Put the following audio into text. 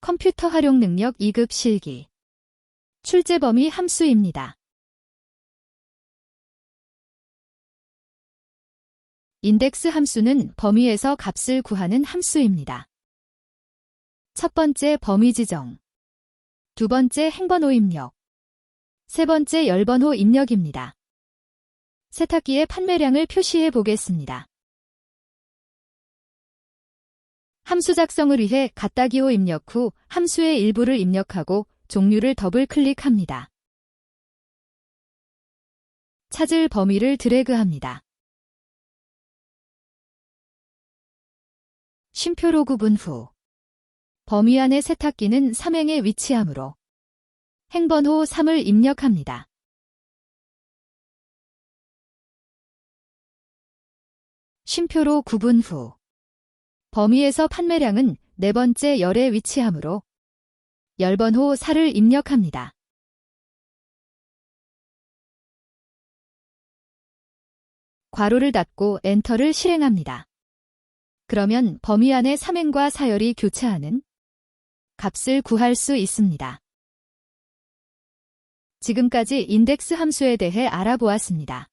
컴퓨터 활용 능력 2급 실기. 출제 범위 함수입니다. 인덱스 함수는 범위에서 값을 구하는 함수입니다. 첫 번째 범위 지정. 두 번째 행번호 입력. 세 번째 열번호 입력입니다. 세탁기의 판매량을 표시해 보겠습니다. 함수 작성을 위해 갖다기호 입력 후 함수의 일부를 입력하고 종류를 더블 클릭합니다. 찾을 범위를 드래그합니다. 쉼표로 구분 후 범위 안의 세탁기는 3행에 위치하므로 행번호 3을 입력합니다. 쉼표로 구분 후 범위에서 판매량은 네 번째 열에 위치하므로 열번호 4를 입력합니다. 괄호를 닫고 엔터를 실행합니다. 그러면 범위 안에 3행과 4열이 교차하는 값을 구할 수 있습니다. 지금까지 인덱스 함수에 대해 알아보았습니다.